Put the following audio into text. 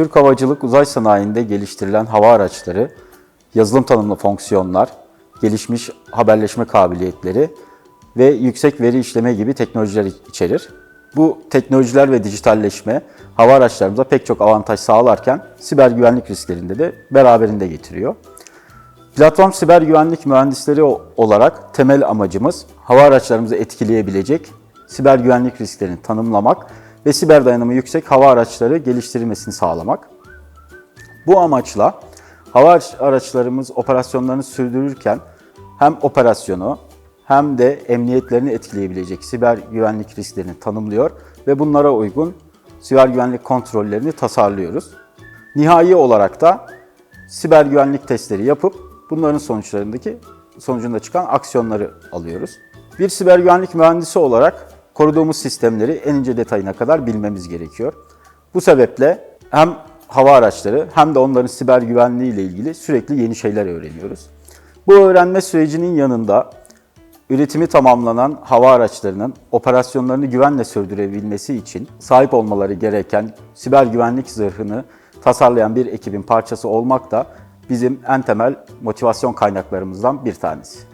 Türk havacılık uzay sanayinde geliştirilen hava araçları, yazılım tanımlı fonksiyonlar, gelişmiş haberleşme kabiliyetleri ve yüksek veri işleme gibi teknolojiler içerir. Bu teknolojiler ve dijitalleşme hava araçlarımıza pek çok avantaj sağlarken siber güvenlik risklerinde de beraberinde getiriyor. Platform siber güvenlik mühendisleri olarak temel amacımız hava araçlarımızı etkileyebilecek siber güvenlik risklerini tanımlamak ve siber dayanımı yüksek hava araçları geliştirilmesini sağlamak. Bu amaçla hava araç- araçlarımız operasyonlarını sürdürürken hem operasyonu hem de emniyetlerini etkileyebilecek siber güvenlik risklerini tanımlıyor ve bunlara uygun siber güvenlik kontrollerini tasarlıyoruz. Nihai olarak da siber güvenlik testleri yapıp bunların sonuçlarındaki sonucunda çıkan aksiyonları alıyoruz. Bir siber güvenlik mühendisi olarak koruduğumuz sistemleri en ince detayına kadar bilmemiz gerekiyor. Bu sebeple hem hava araçları hem de onların siber güvenliği ile ilgili sürekli yeni şeyler öğreniyoruz. Bu öğrenme sürecinin yanında üretimi tamamlanan hava araçlarının operasyonlarını güvenle sürdürebilmesi için sahip olmaları gereken siber güvenlik zırhını tasarlayan bir ekibin parçası olmak da bizim en temel motivasyon kaynaklarımızdan bir tanesi.